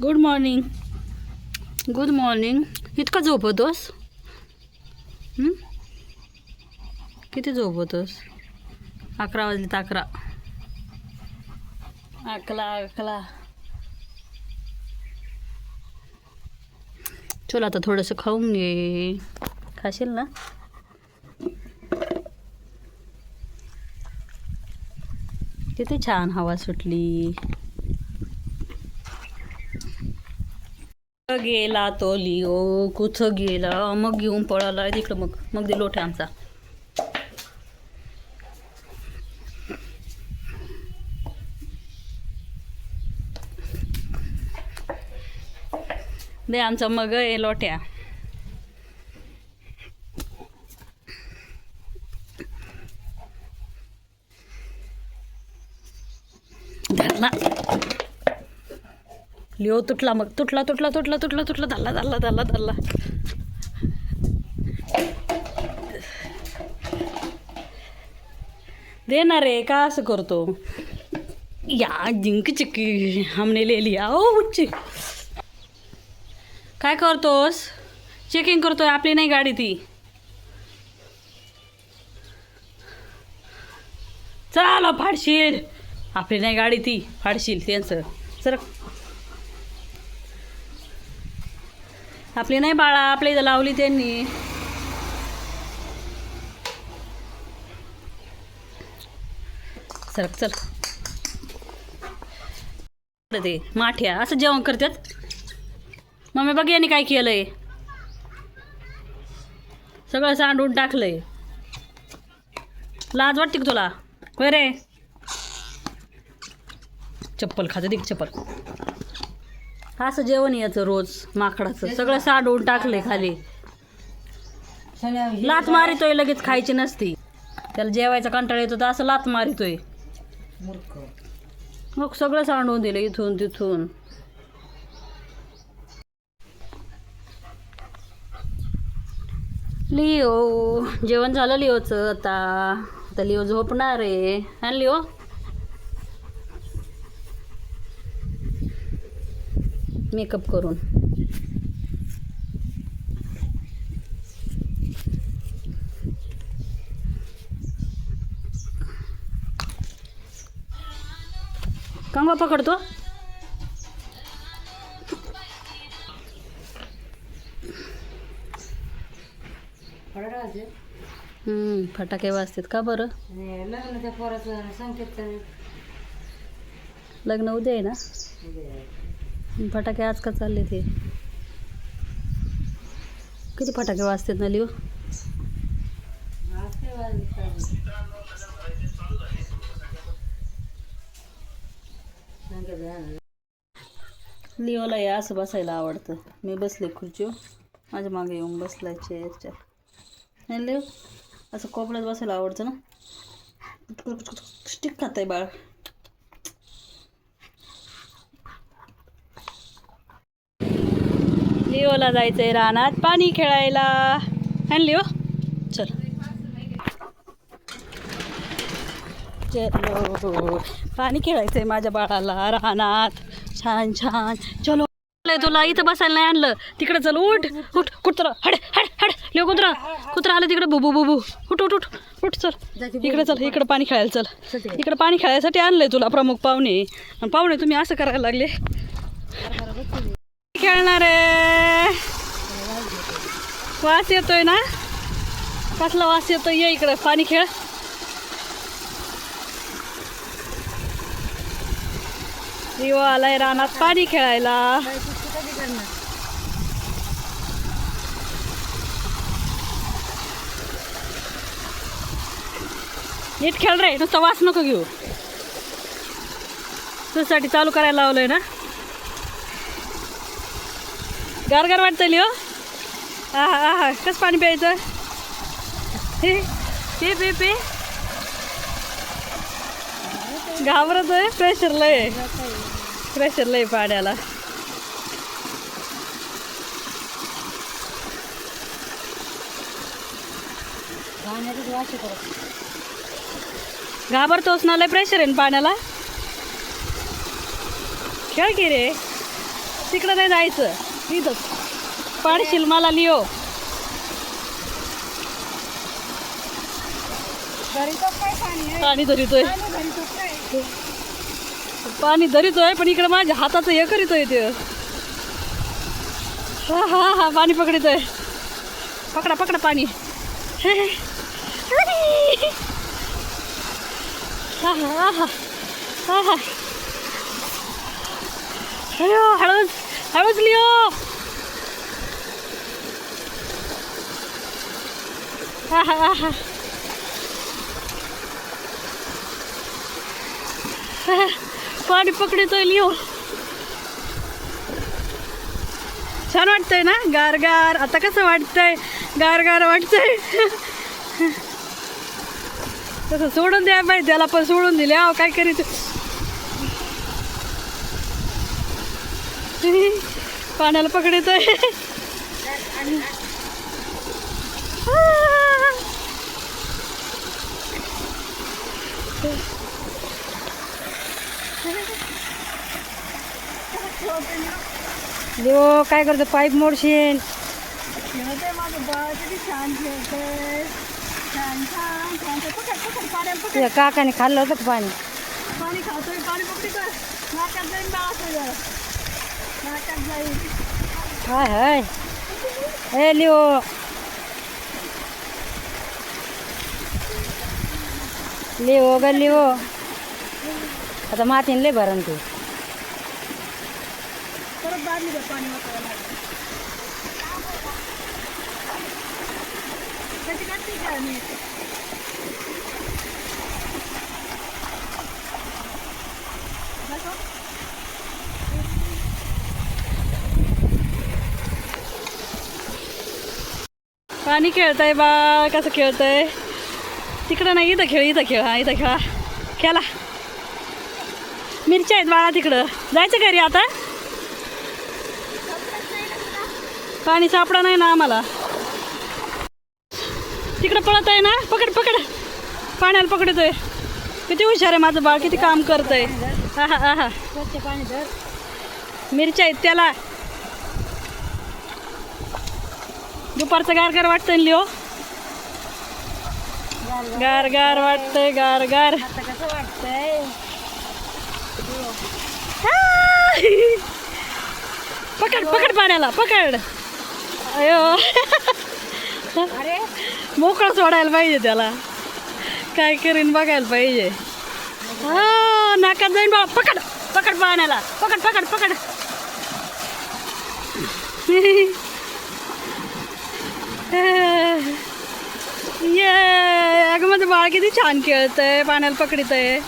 Good morning good morning इतका झोपतोस किती झोपतोस अकरा वाजलेत अकरा. अकरा अकरा. चल आता थोडंसं खाऊन घे. खाशील ना? किती छान हवा सुटली. गेला तो लिओ? कुठं गेला? मग घेऊन पळाला तिकडं मग. मग दे लोट आमचा. दे आमचा मग आहे लोट्या धरला लिओ तुटला मग. तुटला तुटला तुटला तुटला तुटला धरला धरला धरला धरला. देणार रे का असं करतो? या जिंक चिक्की हमने ले लिया. ओ उच्ची. काय करतोस? चेकिंग करतोय आपली नाही गाडी ती. चला फाडशील. आपली नाही गाडी ती फाडशील त्यांचं. सर आपली नाही बाळा आपल्या इथं लावली त्यांनी. सरक चल. ते माठ्या असं जेवण करतात. मम्मी बघ यांनी काय केलंय. सगळं सांडून टाकलंय. लाज वाटते का तुला? होय रे. चप्पल खाते दे चप्पल. असं जेवण याचं रोज माकडाचं. सगळं सांडून टाकलंय खाली. लात मारितोय लगेच खायची नसती. त्याला जेवायचा कंटाळा येतो तर असं लात मारितोय. मग सगळं सांडून दिलं इथून तिथून. लिओ जेवण झालं लिओचं आता. आता लिओ झोपणार आहे. हा लिओ? मेकअप करून. कंगवा पकडतो. हम्म, फटाके वाजतात का बरं? लग्न उद्या आहे ना? फटाके आज का चालले ते किती फटाके वाजतात ना लिओ लिओला या असं बसायला आवडतं मी बसले खुर्चीवर माझ्या मागे येऊन बसलाय चेअरच्या नाही लिओ असं कोपड्यात बसायला आवडतं ना स्टिक खात आहे बाळ लिओला जायचंय रानात. पाणी खेळायला. आणि लिओ हो. चल. चलो. पाणी खेळायचंय माझ्या बाळाला रानात. छान छान. चलो. तुला. इथं बसायला नाही आणलं. तिकडे चल. उठ. उठ. कुत्र हड हड हड. लिओ कुत्रा. कुत्रा आलं तिकडे. बुबू बुबू उठ उठ उठ. उठ चल. इकडे चल. इकडे पाणी खेळायला चल. इकडे पाणी खेळायसाठी आणलंय तुला प्रमुख पाहुणे. पाहुणे तुम्ही असं करायला लागले. खेळणार आहे. वास येतोय ना? कसला वास येतोय? ये इकडे पाणी खेळ. रिओ आलाय रानात पाणी खेळायला. नीट खेळ रे नुसता वास नको घेऊ. तुझ्यासाठी चालू करायला लावलंय ना? गार गार वाटतं लिओ आहा आहा कसं पाणी प्यायचं? हे पे पे पे. घाबरत आहे प्रेशर लय प्रेशर लय पाण्याला. घाबरतोच घाबरतोस ना लय प्रेशर आहे ना पाण्याला. खेळ की रे? तिकडं नाही जायचं. इथंच पाडशील मला लिओ. पाणी धरितोय. पाणी धरितोय पण इकडे माझ्या हाताचं हे करीतोय ते. हा हा हा पाणी पकडतोय. पकडा पकडा पाणी. हा हा हा हा. हा हळूच हळूच लिओ हा हा हा पाणी पकडतोय लिओ छान वाटतंय ना? गारगार. आता कसं वाटतंय? गारगार वाटतंय. तसं सोडून द्या पाहिजे त्याला पण सोडून दिले. अहो काय करीत पाण्याला पकडतोय देव काय करतो? पाईप पकड पकड पकड तुझ्या काकाने खाल्लं होतं पाणी? पाणी खातोय पाणी पकडतोय नाकात जाईन बाळा तुझं नाकात जाईन हाय हाय ए लिओ लिओ ग लिओ आता मातीन लय भरण तू परत बादली द्या पाणी वापरायला खेळतंय बा कसं खेळतंय? तिकडं नाही इथं खेळ इथं खेळ हा इथं खेळा. खेळा. मिरच्या आहेत बाळा तिकडं. जायचं घरी आता? पाणी सापडा नाही ना आम्हाला. तिकडं पळत आहे ना? पकड पकड. पाण्याला पकडतोय. किती हुशार आहे माझं बाळ किती काम करतंय. हा हा हा. हा पाणी मिरच्या आहेत त्याला. दुपारचं गार गार वाटतंय ना लिओ? गार गार वाटतंय गार गार कसं वाटतंय? पकड पकड पाण्याला पकड. अयो. अरे. मोकळं सोडायला पाहिजे त्याला. काय करीन बघायला पाहिजे. हा नाकात जाईन बा पकड पकड पाण्याला. पकड पकड पकड. ये अगं माझं बाळ किती छान खेळतंय पाण्याला पकडीत आहे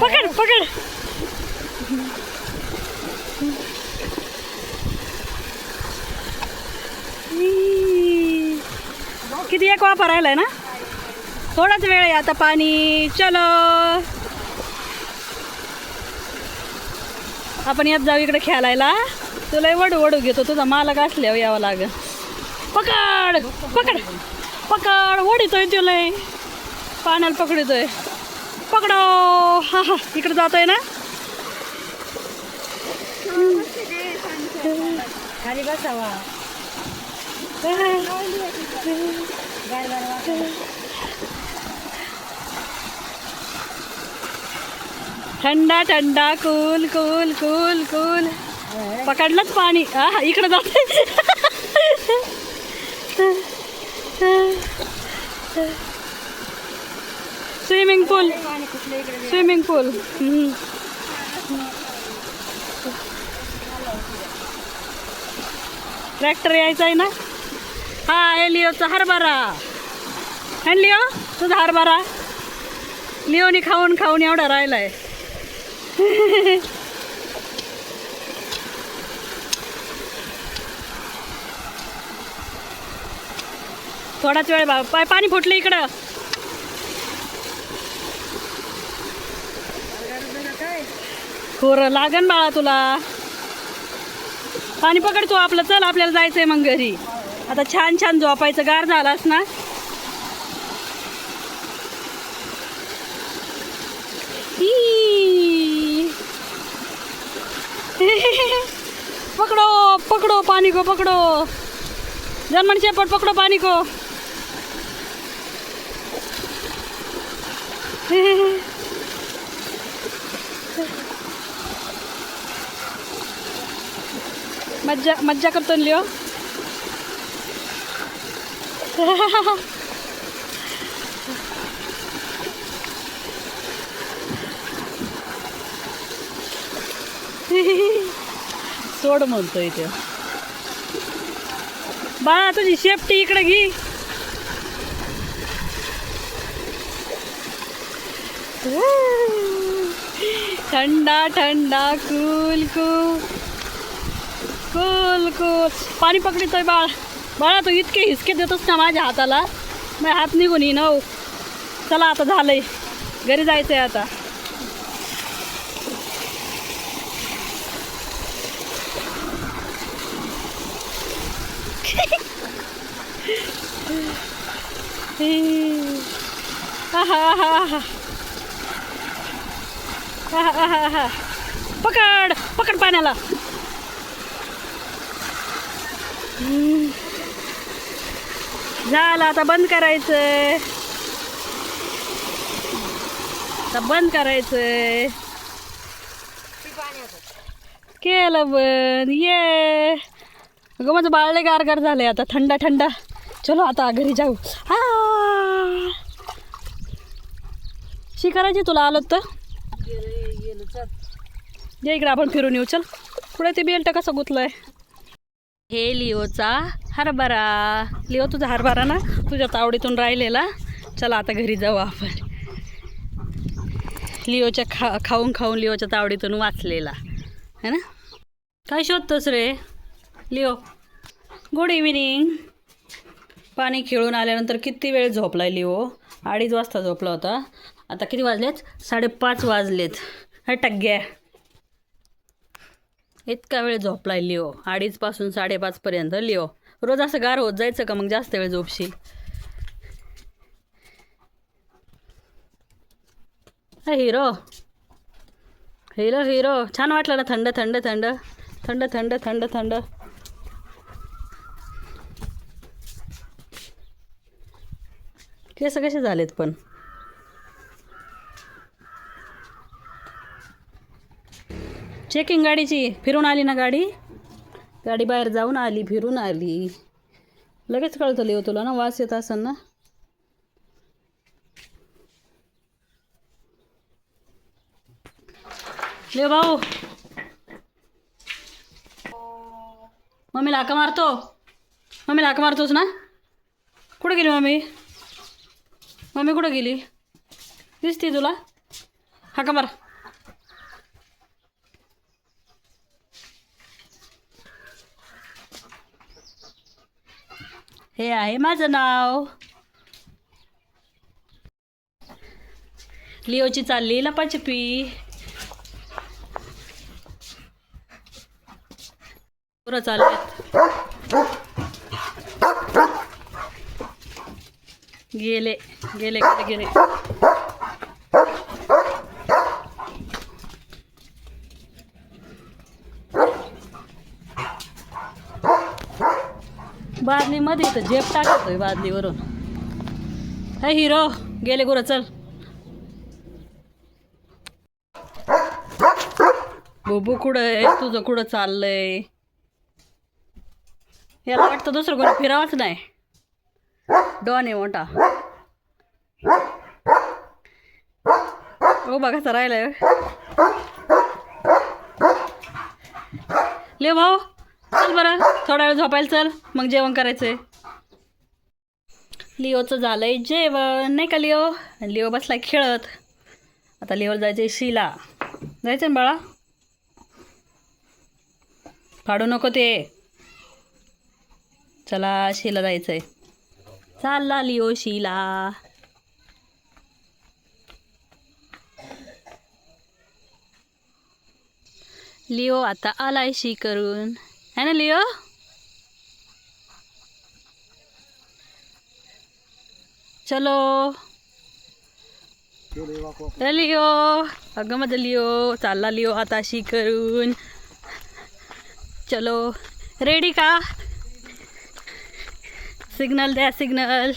पकड पकड. किती एक वापरायला ना? थोडाच वेळ आहे आता पाणी. चलो. आपण यात जाऊ इकडे खेळायला. तुला वडू वडू घेतो तुझा मालक असल्यावर यावं लागेल. पकड पकड पकड ओढितोय तुला पाण्याला पकडतोय. पकडो. हा हा इकडे जातोय ना? खाली बसावा. थंडा थंडा कूल कूल कूल कूल. पकडलंच पाणी. हा इकडे जाते swimming pool. Swimming pool. Tractor यायचा आहे ना? हा हे लिओचा हरभरा हॅन लिओ? तुझा हरभरा. लिओनी खाऊन खाऊन एवढा राहिलाय. थोडाच वेळ पाय पाणी फुटलं इकडं. खोर लागन बाळा तुला. पाणी पकडतो आपलं चल आपल्याला जायचंय मग घरी. आता छान छान झोपायचं गार झालास ना? पकडो पकडो पाणी को पकडो. जर्मन शेपट पकडो पाणी को मज्जा मज्जा करतो लिओ. सोड म्हणतोय ते. बा तुझी शेफ्टी इकडे घे. थंडा थंडा कूल कूल. Cool cool. पाणी पकडितोय बाळ. बाळा तू इतके हिसके देतोस ना माझ्या हाताला. माझ्या हात निघून येईन हो. चला आता झालंय. घरी जायचंय आता. हा हा हा हा पकड पकड पाण्याला. झालं आता बंद करायचंय. आता बंद करायचंय. केलं बंद ये. अगं माझं बाळले गारगार झालंय आता थंडा थंडा. चलो आता घरी जाऊ. हा. शिकारायची तुला आलं तर जे इकडे आपण फिरून येऊ चल. पुढे ते बेल्ट कसं गुतलंय हे लिओचा हरभरा. लिओ तुझा हरभरा ना तुझ्या तावडीतून राहिलेला. चला आता घरी जाऊ आपण. लिओच्या खा खाऊन खाऊन लिओच्या तावडीतून वाचलेला. है ना? काय शोधतोस रे? लिओ गुड इव्हिनिंग पाणी खेळून आल्यानंतर किती वेळ झोपलाय लिओ? अडीच वाजता झोपला होता. आता किती वाजलेत? साडेपाच वाजलेत. हा टग्ग्या इतका वेळ झोपलाय लिओ. अडीचपासून साडेपाचपर्यंत लिओ. रोज असं गार होत जायचं का मग जास्त वेळ झोपशील? हिरो. Hero hero. छान वाटलं ना थंड थंड थंड. थंड थंड थंड थंड. केस कसे झालेत पण? चेकिंग गाडीची. फिरून आली ना गाडी? गाडी बाहेर जाऊन आली फिरून आली. लगेच कळतली हो तुला ना वास येत असेल ना? ले भाऊ. मम्मीला हाका मारतो. मम्मीला हाका मारतोस ना? कुठं गेली मम्मी? मम्मी कुठं गेली? दिसते तुला? हाका मार. हे आहे माझं नाव लिओची चालली लपाछपी. पुरं चाललेत गेले गेले गेले गेले. मध्ये इथं झेप टाकतोय बादलीवरून हे हिरो गेले गुरं चल. बोबू कुठं आहे? तुझं कुठं चाललंय? याला वाटतं दुसरं कोणी फिरावंच नाही. डॉन आहे मोठा. हो बघा कसा राहिलाय? ले भाऊ. चल बरं थोडा वेळ झोपायला चल मग जेवण करायचंय. लिओचं झालंय जेवण नाही का लिओ? आणि लिओ बसलाय खेळत. आता लिओला जायचंय शिला. जायचं ना बाळा? फाडू नको ते. चला शिला जायचंय. चालला लिओ शिला. लिओ आता आलाय शी करून. है ना लिओ चलो। लिओ अगं माझं लिओ चालला लिओ आता शी करून. चलो. रेडी का? सिग्नल द्या सिग्नल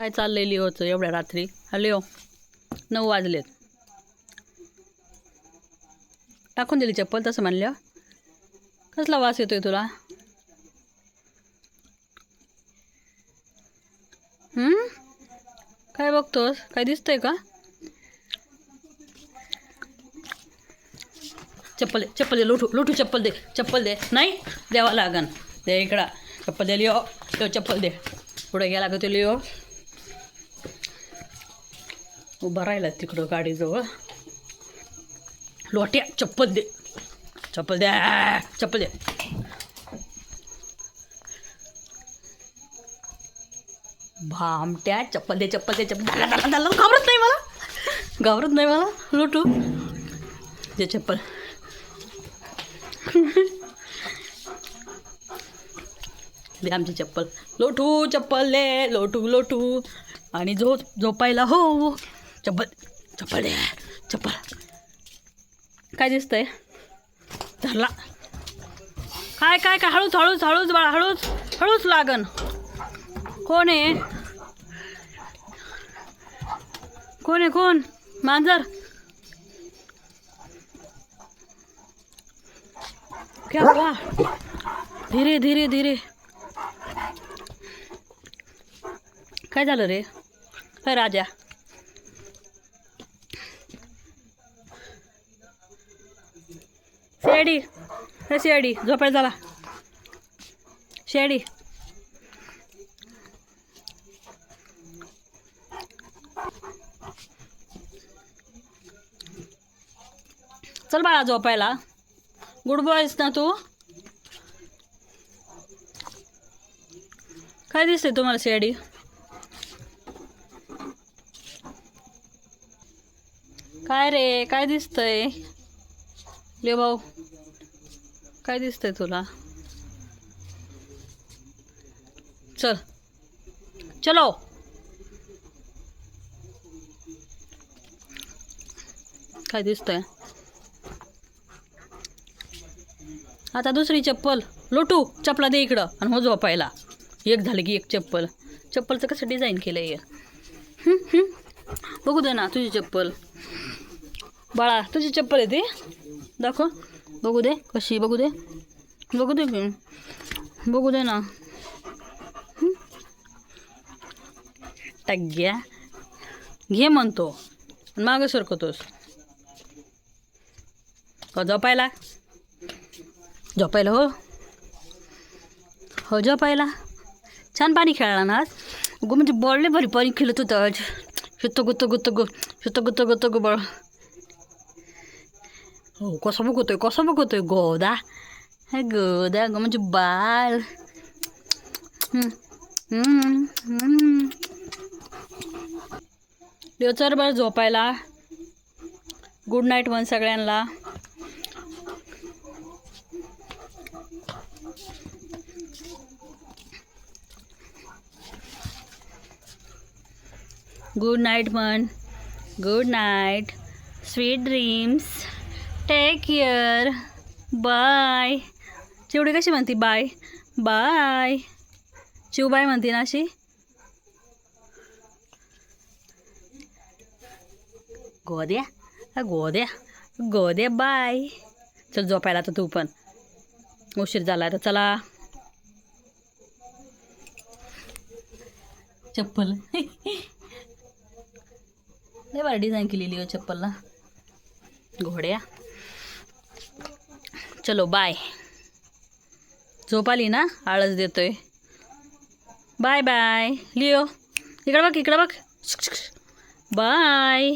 काय चाललंय लिओचं एवढ्या रात्री? हा लिओ. नऊ वाजलेत. टाकून दिली चप्पल तसं म्हणलं कसला वास येतोय तुला? काय बघतोस? काय दिसतंय का? चप्पल दे चप्पल दे लोटू लोटू चप्पल दे चप्पल दे. नाही द्यावा लागन. दे इकडा. चप्पल दे लिओ. लिओ चप्पल दे. पुढे गेला का तो लिओ. उभा राहिला तिकडं गाडीजवळ. लोट्या चप्पल दे. चप्पल द्या चप्पल द्या. भामट्या चप्पल दे चप्पल दे चप्पल दाला दाला दाला घाबरत नाही मला. घाबरत नाही मला. लोटू. दे चप्पल. दे आमची चप्पल. लोटू चप्पल दे. लोटू लोटू. आणि झोप झोपायला हो चप्पल चप्पल दे चप्पल. काय दिसतंय? धरला. काय काय काय? हळूच हळूच हळूच बाळा हळूच हळूच लागन. कोण आहे? कोण आहे कोण? मांजर. क्या धीरे धीरे धीरे. काय झालं रे? काय राजा. शेडी. हे शेडी. झोपायला झाला शेडी. चल बाळा झोपायला. गुड बॉयस ना तू? काय दिसतंय तुम्हाला शेडी? काय रे? काय दिसतंय? ले भाऊ. काय दिसतंय तुला? चल. चलो. काय दिसतंय? आता दुसरी चप्पल. लोटू चपला दे इकडं. आणि हो झोपायला. एक झालं की एक चप्पल. चप्पलचं कसं डिझाईन केलं आहे बघू दे ना तुझी चप्पल. बाळा तुझी चप्पल आहे ती? दाखव. बघू दे कशी बघू दे बघू दे बघू दे ना टग्या घे म्हणतो आणि मागं सरकतोस हो झोपायला झोपायला हो हो झोपायला छान पाणी खेळला ना आज गो म्हणजे बळले भरी पाणी खेळत होतं आज शुत्त गुत्त गुत्त गो शुत्त गुत्त गुत्त गो बळ हो कसं बघतोय कसं बघतोय गोदा हे गोदा गो म्हणजे बाळ हम्म, हम्म, हम्म. देव चल बरं झोपायला गुड नाईट म्हण सगळ्यांना गुड नाईट म्हण good night sweet dreams take care bye चिवडी कशी म्हणती? बाय बाय चिव बाय म्हणते ना अशी? गोद्या? गोद्या. गोद्या बाय चल झोपायला तर तू पण. उशीर झाला तर चला. चप्पल. लय बरं डिझाईन केलेली हो चप्पलला. घोड्या. चलो बाय झोप आली ना? आळस देतोय. बाय बाय लिओ इकडं बघ इकडं बघ. बाय